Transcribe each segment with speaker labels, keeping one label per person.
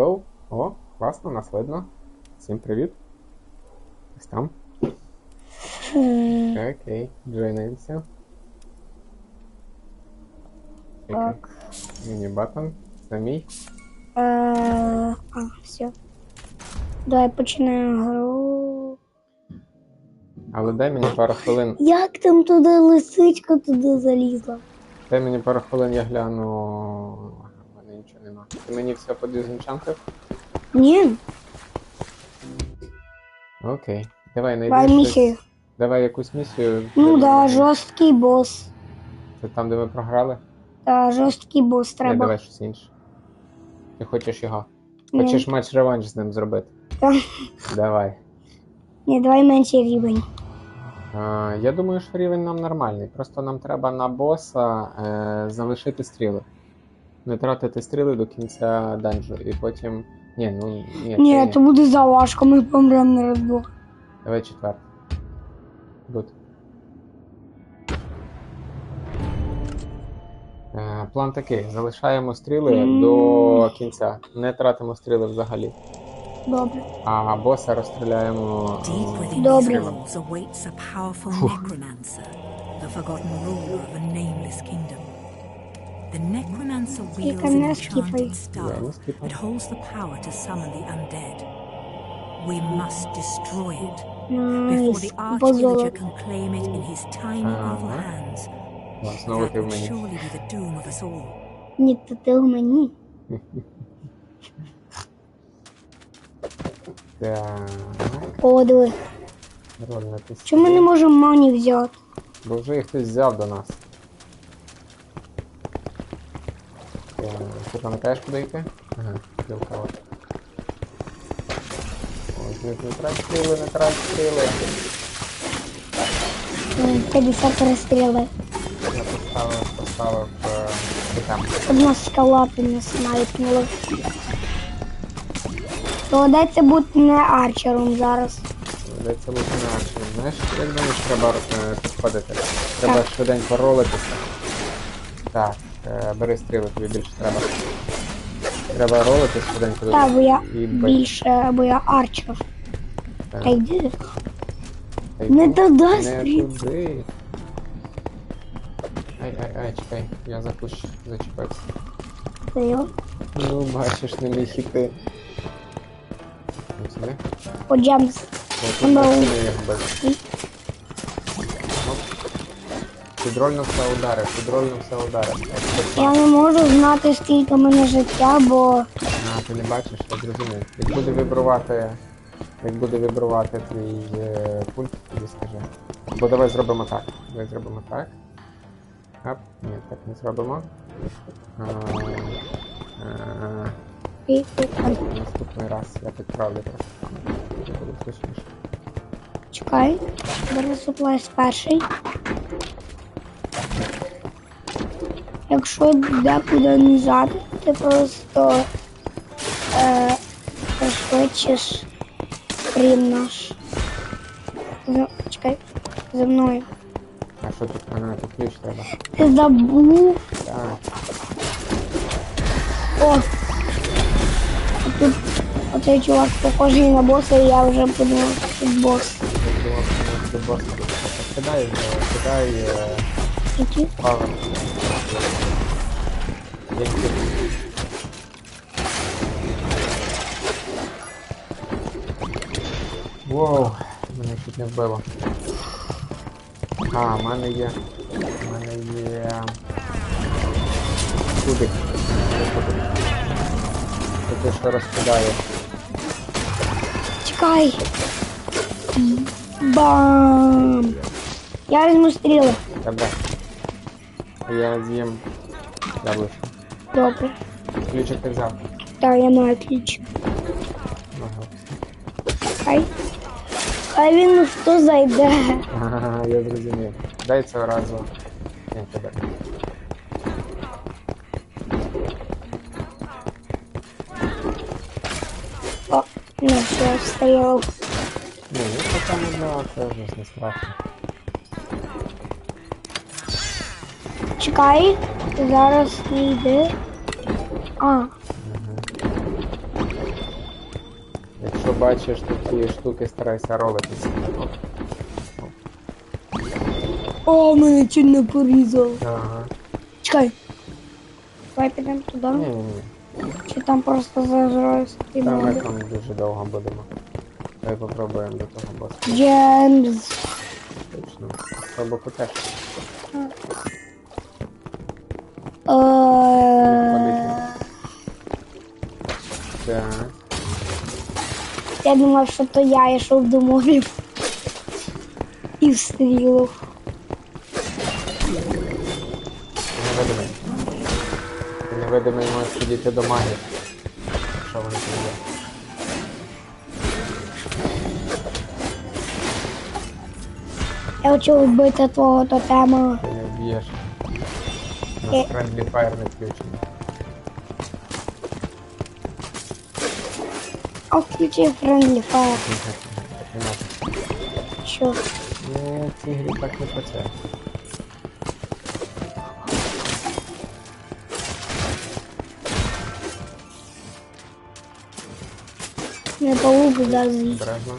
Speaker 1: go. О, класно, нас видно. Всім привіт. Ось там. Окей, джойнаємося.
Speaker 2: Так.
Speaker 1: Міні батон. Це мій.
Speaker 2: Е, а, все. Давай починаємо гру.
Speaker 1: Але дай мені пару хвилин.
Speaker 2: Як там туди лисичка туди залізла?
Speaker 1: Дай мені пару хвилин, я гляну. Нема. Ти мені все подізенчантив?
Speaker 2: Ні,
Speaker 1: Окей. Давай
Speaker 2: давай
Speaker 1: щось.
Speaker 2: місію.
Speaker 1: Давай якусь місію.
Speaker 2: Ну
Speaker 1: Де
Speaker 2: да, жорсткий бос.
Speaker 1: Це там, де ми програли?
Speaker 2: Та жорсткий бос
Speaker 1: Ні,
Speaker 2: треба.
Speaker 1: давай щось інше. Ти хочеш його?
Speaker 2: Ні.
Speaker 1: Хочеш матч реванш з ним зробити?
Speaker 2: Та.
Speaker 1: Давай.
Speaker 2: Ні, давай менший рівень.
Speaker 1: Я думаю, що рівень нам нормальний. Просто нам треба на боса е, залишити стріли. Не тратити стріли до кінця данжу. І потім. Ні, ну ні,
Speaker 2: Ні,
Speaker 1: ні.
Speaker 2: то буде заважко, ми помремо на розбор.
Speaker 1: Давай четвертий. Гуд. Е, план такий: залишаємо стріли
Speaker 2: Мгм.
Speaker 1: до кінця. Не тратимо стріли взагалі.
Speaker 2: Добре.
Speaker 1: А боса розстріляємо.
Speaker 3: Deep
Speaker 1: е,
Speaker 2: Добре.
Speaker 3: these the necromancer wields an enchanted staff that holds the power to summon the undead. We must destroy it before the
Speaker 2: Позоло.
Speaker 3: can claim it in his tiny evil hands. That would surely be the doom of us all.
Speaker 2: Ні, то ти в мені.
Speaker 1: Так.
Speaker 2: О, диви. Чому ми не можемо мані взяти?
Speaker 1: Бо вже їх хтось взяв до нас. Так, Ти пам'ятаєш, куди йти? Ага, білка от. Ось, не, трать не трать сили.
Speaker 2: М, 53 стріли.
Speaker 1: Я поставив, поставив е, там.
Speaker 2: Одна скала не снайпнула. Доведеться бути не арчером зараз.
Speaker 1: Йдеться лучше наче. Знаєш, як думаєш, треба е, підходити? Треба
Speaker 2: Так.
Speaker 1: швиденько ролитися. Так, бери стріли, тобі більше треба. Треба ролитись швиденько.
Speaker 2: Та, бо я
Speaker 1: І бей.
Speaker 2: більше, бо я арчер.
Speaker 1: Так,
Speaker 2: Та йди.
Speaker 1: та
Speaker 2: Не туди
Speaker 1: Не
Speaker 2: стріл.
Speaker 1: туди. Ай, ай, ай, чекай, я за кущ зачепився.
Speaker 2: Та йо.
Speaker 1: Ну, бачиш, не міг іти. Ось сюди.
Speaker 2: О, Джемс.
Speaker 1: Ось
Speaker 2: Ну.
Speaker 1: не бив. Оп. Підрольно все ударив, підрольно все ударив.
Speaker 2: Я не можу знати, скільки в мене життя, бо
Speaker 1: А, ти не бачиш, я зрозумів. Як буде вибрувати, як буде вибрувати твій е, пульт, тоді скажи. Бо давай зробимо так. Давай зробимо так. Ап, ні, так не зробимо. А, а, наступний раз я підправлю просто. Буде
Speaker 2: чекай. Бери суплайс перший. Якщо декуди не ззаду, ти просто е, пришвидшиш стрім наш. За, чекай, за мною.
Speaker 1: А що тут? Ага, тут ключ треба.
Speaker 2: Ти забув.
Speaker 1: Так,
Speaker 2: О! А Тут оцей чувак похожий на боса, і я вже подумав, що це бос.
Speaker 1: думав, що бос. Кидай, е, кидай е,
Speaker 2: Які?
Speaker 1: павер. Я не кидаю. Воу, мене чуть не вбило. А, в мене є. В мене є. Кубик. Це те, що розкидає.
Speaker 2: Чекай. Бам! Я візьму стріли.
Speaker 1: Добре. Я з'їм яблучко.
Speaker 2: Добре.
Speaker 1: Ключик ти взяв.
Speaker 2: Так, я маю ключ.
Speaker 1: Ага.
Speaker 2: Хай. Хай він хто зайде.
Speaker 1: Ага, я зрозумів. Дай цього разу. Ні, тебе.
Speaker 2: О, ну все, стояв.
Speaker 1: Ні, якщо там одна, це вже не страшно.
Speaker 2: Чекай. Зараз не йде. А,
Speaker 1: бачиш такі штуки, старайся ролитися.
Speaker 2: О, мене чуть не порізав.
Speaker 1: Ага.
Speaker 2: Чекай. Давай підемо туди.
Speaker 1: Ні, ні, ні.
Speaker 2: Чи там просто зажраюся і
Speaker 1: Та ми
Speaker 2: моби.
Speaker 1: там дуже довго будемо. Давай попробуємо до того боса.
Speaker 2: Джемс.
Speaker 1: Точно. Слабо теж.
Speaker 2: Е,
Speaker 1: Так.
Speaker 2: Я думав, що то я йшов до мобів. І встрілив.
Speaker 1: Невидимий. Невидимий можеш підійти до магів. Що тут є?
Speaker 2: Я хочу вбити твого тотема.
Speaker 1: Нас Friendly Fire не включений.
Speaker 2: А включи Friendly Fire.
Speaker 1: Так не можна.
Speaker 2: Що?
Speaker 1: Ні, в цій грі так не працює.
Speaker 2: Не паук да з'їсть.
Speaker 1: Обережно.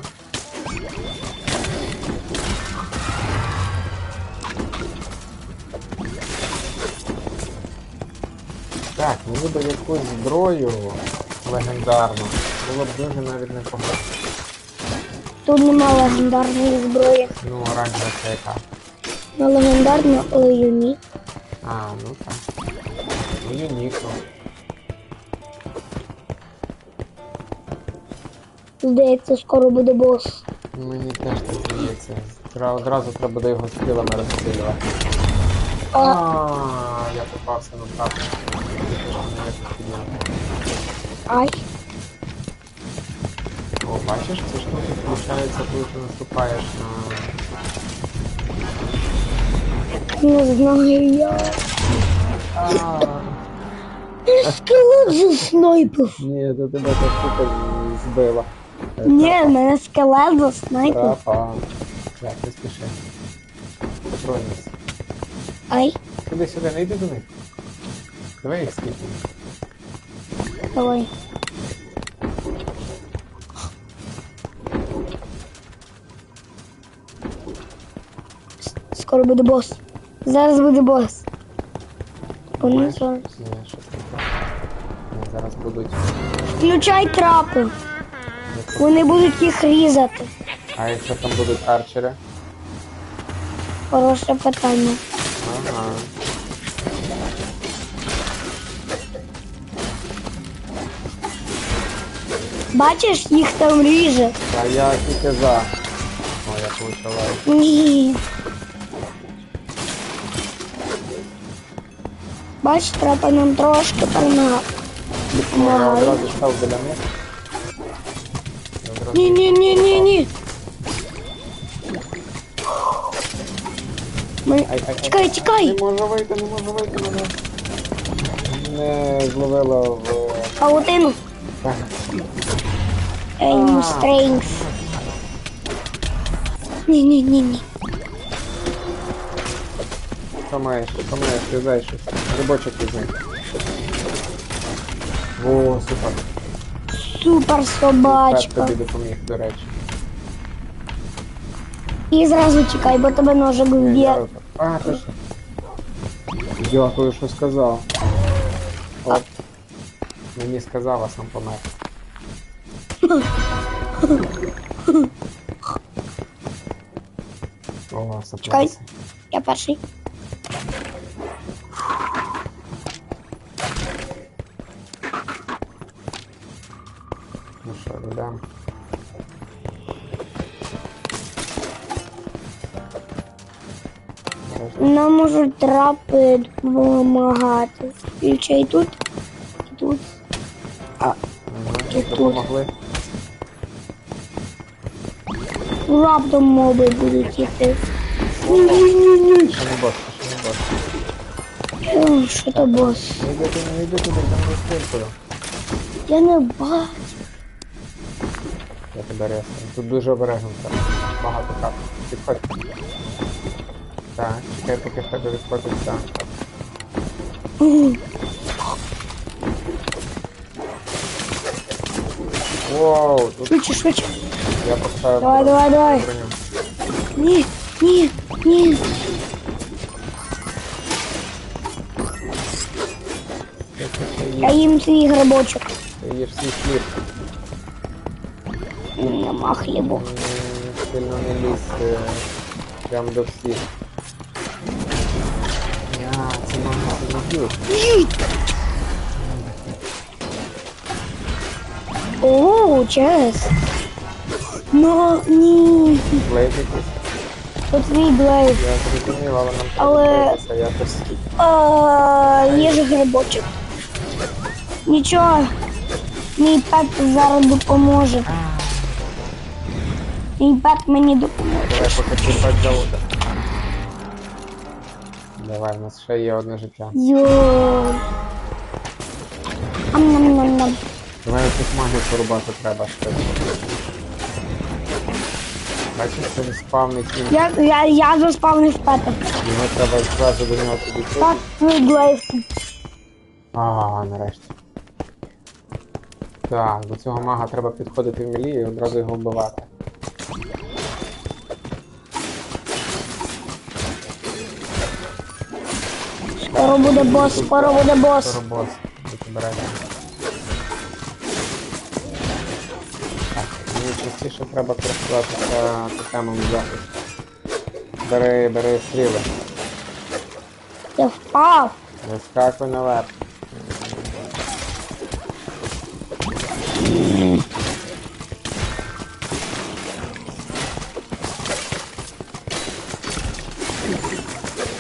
Speaker 1: Мені якусь зброю легендарну. Було б дуже навіть непогано.
Speaker 2: Тут нема легендарної зброї.
Speaker 1: Ну, оранжева це яка.
Speaker 2: Ну легендарна, але юні.
Speaker 1: А, ну так. Ну, юніко.
Speaker 2: Здається, скоро буде бос.
Speaker 1: Мені теж так здається. Тра- Одразу треба буде його скілами розстрілювати.
Speaker 2: А,
Speaker 1: я попався на трапу.
Speaker 2: Ай.
Speaker 1: О, бачиш, ці штуки включаються, коли ти наступаєш на.
Speaker 2: Не знаю я.
Speaker 1: А,
Speaker 2: Скелет заснайпив.
Speaker 1: Ні, то тебе та штука збила.
Speaker 2: Ні, мене скелет заснайпив.
Speaker 1: Трапа. Так, не спіши. Патронніс.
Speaker 2: Ай,
Speaker 1: Сюди, сюди, не йди до них. Давай їх скіпнемо.
Speaker 2: давай. Скоро буде бос. Зараз буде бос. Вони
Speaker 1: Знаєш?
Speaker 2: зараз.
Speaker 1: Ні, щось не так. Ні, зараз будуть.
Speaker 2: Включай трапи. Вони будуть їх різати.
Speaker 1: А якщо там будуть арчери?
Speaker 2: Хороше питання.
Speaker 1: Ага.
Speaker 2: Бачиш, їх там ріже.
Speaker 1: А я тільки за. О, я получила.
Speaker 2: Ні. Бач, треба нам трошки помагати.
Speaker 1: Я
Speaker 2: Помагай.
Speaker 1: одразу став біля них. Я одразу-
Speaker 2: Ні, ні, ні, ні, ні. Ми...
Speaker 1: Ай, ай, ай.
Speaker 2: Чекай, чекай.
Speaker 1: Не можу вийти, не можу вийти мене. Не зловила в.
Speaker 2: Паутину.
Speaker 1: Так.
Speaker 2: Ейм стрейнс. Ні, ні, ні, ні.
Speaker 1: Що маєш? Що маєш? В'язай щось. Грибочок візьми. О, супер.
Speaker 2: Супер
Speaker 1: Так
Speaker 2: собачка.
Speaker 1: тобі допоміг, до речі.
Speaker 2: І зразу чекай, бо тебе ножик
Speaker 1: Ні,
Speaker 2: вб'є.
Speaker 1: я- А, точно. Дякую, що сказав. От. Мені сказав, а сам помер. О,
Speaker 2: Чекай. Я перший.
Speaker 1: Ну що.
Speaker 2: Нам можуть трапи допомагати. Включай тут. І тут.
Speaker 1: Ага,
Speaker 2: І тут.
Speaker 1: допомогли.
Speaker 2: Раптом моби будуть йти.
Speaker 1: Не не.
Speaker 2: О, Що то бос?
Speaker 1: Не йди туди, не там розстрілкою.
Speaker 2: Я не бачу.
Speaker 1: Я тебе рясно. Тут дуже обережно треба. Багато кап. Підходь. Так, чекай, поки в тебе відходиться. Воу, тут
Speaker 2: Швидше, швидше.
Speaker 1: я поставив.
Speaker 2: Давай,
Speaker 1: броню.
Speaker 2: давай, давай.
Speaker 1: броню.
Speaker 2: Ні, ні, ні.
Speaker 1: Ти- ти- ти
Speaker 2: Я
Speaker 1: їж-
Speaker 2: їм свій грибочок.
Speaker 1: Ти їж свій хліб.
Speaker 2: Нема хлібу.
Speaker 1: М, Сильно не лізь е, прям до всіх. Я, це мама сильно б'ють.
Speaker 2: О, чес. Ну, ні.
Speaker 1: Блейд якийсь.
Speaker 2: Тут твій блейд.
Speaker 1: Я зрозумів, але нам треба
Speaker 2: Але-
Speaker 1: битися, якось.
Speaker 2: А, є ж грибочок. Нічого. Мій пет зараз допоможе. Мій пет мені допоможе.
Speaker 1: Давай поки чіпать завода. Давай, у нас ще є одне життя.
Speaker 2: Йой. Ам-нам-нам-нам.
Speaker 1: Давай якусь магію порубати треба швидко. Бачиш, це не спавний кінь.
Speaker 2: Я, я, я заспавнив пета.
Speaker 1: Його треба зразу до нього підійти.
Speaker 2: Так, твій блейд.
Speaker 1: А, нарешті. Так, до цього мага треба підходити в мілі і одразу його вбивати.
Speaker 2: Скоро буде бос, скоро буде бос.
Speaker 1: Скоро бос. Частіше треба користуватися тотемом захисту. Бери, бери стріли.
Speaker 2: Я впав.
Speaker 1: Вискакуй наверх.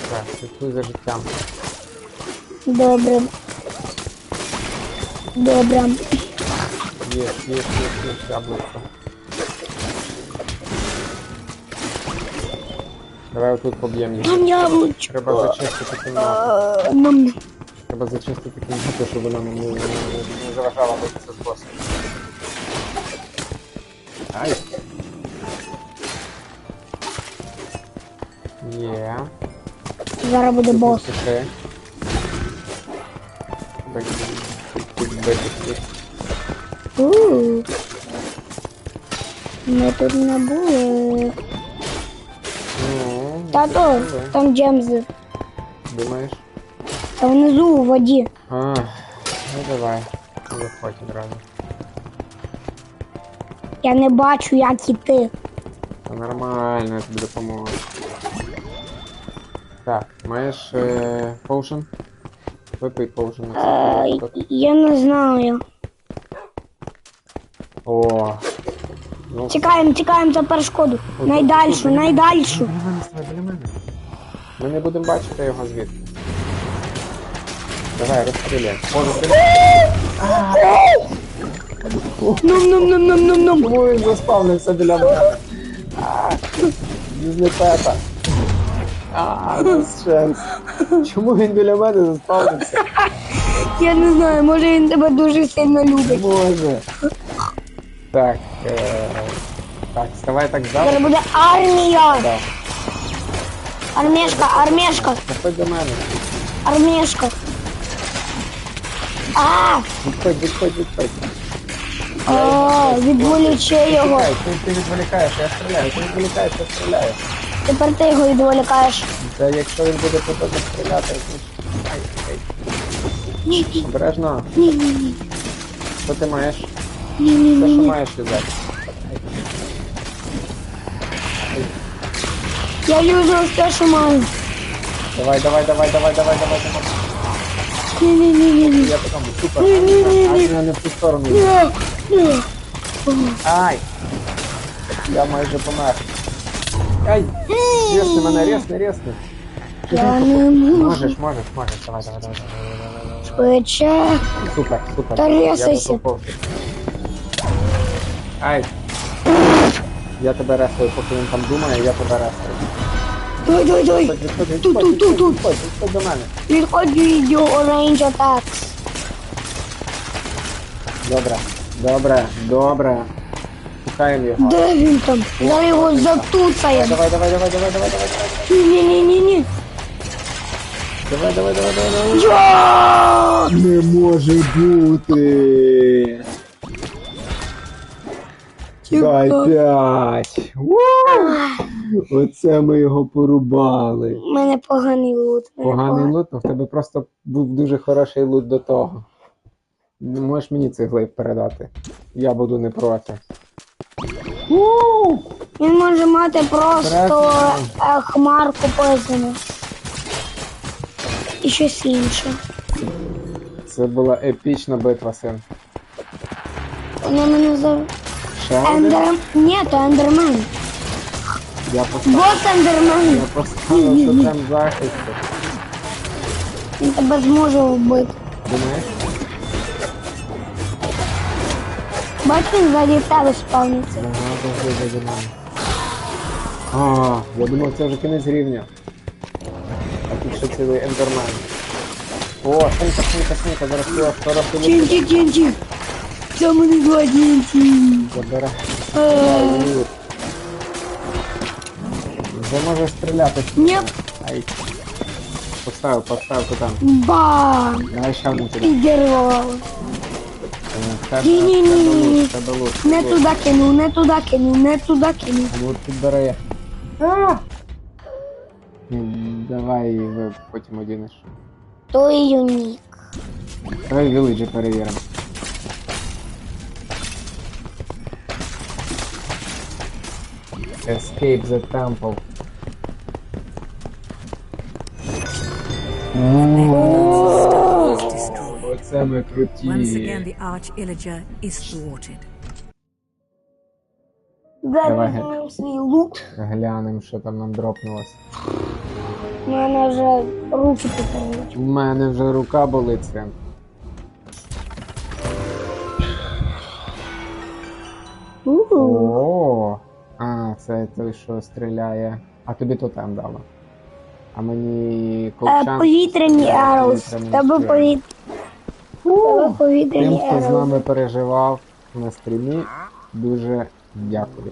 Speaker 1: Так, слідкуй за життям.
Speaker 2: Добре. Добре.
Speaker 1: Є, є, є, є, яблучко. Давай отут поб'ємо їх.
Speaker 2: Там яблучко.
Speaker 1: Треба зачистити кімнату.
Speaker 2: А, Нам.
Speaker 1: Треба зачистити кімнату, щоб вона не, не, не, заважала битися з босом. Ай! Є.
Speaker 2: Зараз буде бос.
Speaker 1: Пиши. Бити всіх.
Speaker 2: У. Ми тут не були.
Speaker 1: Ну,
Speaker 2: Тато, там джемзи.
Speaker 1: Думаєш?
Speaker 2: Там внизу у воді.
Speaker 1: А, ну давай. Виходь одразу.
Speaker 2: Я не бачу, як іти.
Speaker 1: Та нормально, я тобі допоможу. Так, маєш е, поушен? Випий поушен випадок.
Speaker 2: я не знаю.
Speaker 1: О. Ну,
Speaker 2: Чекаємо, за перешкоду. Найдальшу, найдальшу.
Speaker 1: Ми не будемо бачити його звідти. Давай, розстріляй. Може, ти...
Speaker 2: Нум-нум-нум-нум-нум-нум.
Speaker 1: Він заспавнився біля мене? Юзний пета. А, нас шанс. Чому він біля мене заспавнився?
Speaker 2: Я не знаю, може він тебе дуже сильно любить.
Speaker 1: Може. Так, е... так, ставай так
Speaker 2: Зараз
Speaker 1: завтра.
Speaker 2: буде армія.
Speaker 1: Да.
Speaker 2: Армішка, армішка,
Speaker 1: Заходь до мене.
Speaker 2: армішка. А,
Speaker 1: Відходь, відходь, відходь.
Speaker 2: а, відволічи його.
Speaker 1: Чекай, ти, ти відволікаєш, я стріляю, ти відволікаєш, я стріляю.
Speaker 2: Тепер ти його відволікаєш.
Speaker 1: Та якщо він буде по тобі стріляти, то... Ай, ай.
Speaker 2: Ні, ні,
Speaker 1: Обережно.
Speaker 2: ні, ні, ні.
Speaker 1: Що ти маєш?
Speaker 2: Ні, ні,
Speaker 1: Все,
Speaker 2: ні,
Speaker 1: що
Speaker 2: ні.
Speaker 1: маєш взяти.
Speaker 2: Я юзу все, що маю.
Speaker 1: Давай, давай, давай, давай, давай, давай, давай.
Speaker 2: Ні, ні, ні, ні, ні.
Speaker 1: Я потім супер.
Speaker 2: Ні, ні, ні,
Speaker 1: А
Speaker 2: ні.
Speaker 1: я не в ту сторону.
Speaker 2: Ні, ні.
Speaker 1: Ай! Я майже помер. Ай! Рєсни мене, рєсни, рєсни.
Speaker 2: Я не можу.
Speaker 1: Можеш, можеш, можеш. Давай, давай, давай, давай, давай, давай.
Speaker 2: Швидше.
Speaker 1: Супер, супер.
Speaker 2: Та
Speaker 1: Я
Speaker 2: рєсайся.
Speaker 1: доповз. Ай! Я тебе ресую, поки він там думає, я тебе ресую.
Speaker 2: Давай, давай, давай.
Speaker 1: Відходь, відходь,
Speaker 2: Тут,
Speaker 1: відходь,
Speaker 2: тут, тут,
Speaker 1: відходь,
Speaker 2: тут.
Speaker 1: відходь, відходь до мене.
Speaker 2: Відходь відео Orange Attacks.
Speaker 1: Добре, добре, добре. Шукаємо його.
Speaker 2: Де він там? Зараз його затуцаємо.
Speaker 1: Давай, давай, давай, давай, давай, давай, давай.
Speaker 2: Ні, ні, ні, ні.
Speaker 1: Давай, давай, давай, давай, давай.
Speaker 2: Я!
Speaker 1: Не може бути. Дай п'ять. Оце ми його порубали.
Speaker 2: У мене поганий лут.
Speaker 1: Поганий лут, ну в тебе просто був дуже хороший лут до того. Можеш мені цей передати. Я буду не проти.
Speaker 2: Він може мати просто е, хмарку позвону. І щось інше.
Speaker 1: Це була епічна битва, син.
Speaker 2: Вони мене за.
Speaker 1: Ще один?
Speaker 2: Ендер... Ні, то ендермен.
Speaker 1: Я поставив,
Speaker 2: Бос ендермен.
Speaker 1: я поставив тотем захисту.
Speaker 2: Він тебе зможе вбити.
Speaker 1: Думаєш?
Speaker 2: Бач, він ззаді тебе спавниться.
Speaker 1: Ага, завжди за мене. А, я думав, це вже кінець рівня. А тут ще цілий ендермен. О, синка, синка, синка, зараз ти скоро ти
Speaker 2: Тінчик, тінчик. Це мене два тінчик.
Speaker 1: забере.
Speaker 2: Е,
Speaker 1: Лут. Вже можеш стріляти.
Speaker 2: Ні.
Speaker 1: Ай. Поставив, поставив то там.
Speaker 2: Бам!
Speaker 1: Давай ще одну тобі.
Speaker 2: Підірвало.
Speaker 1: Е, в тебе-
Speaker 2: Ні-ні-ні.
Speaker 1: в тебе лут, в тебе
Speaker 2: Не
Speaker 1: лут.
Speaker 2: туди кинув, не туди кинув, не туди кинув.
Speaker 1: Лут підбере. М, Давай ви потім одінеш.
Speaker 2: Той юнік.
Speaker 1: Давай віледжі перевіримо. Escape the temple. Оце ми круті.
Speaker 3: Once again, the Arch Illager is thwarted.
Speaker 1: Давай,
Speaker 2: Зараз візьмемо свій лут.
Speaker 1: Глянемо, що там нам дропнулось.
Speaker 2: У мене вже руки потягнуть.
Speaker 1: У мене вже рука болить. Це той, що стріляє. А тобі тотем дало. А мені
Speaker 2: Е. Повітряні
Speaker 1: Е,
Speaker 2: арус.
Speaker 1: повітряний
Speaker 2: Тебе
Speaker 1: щит.
Speaker 2: повітря. Тебе
Speaker 1: Тим, хто з нами переживав на стрімі, дуже дякую.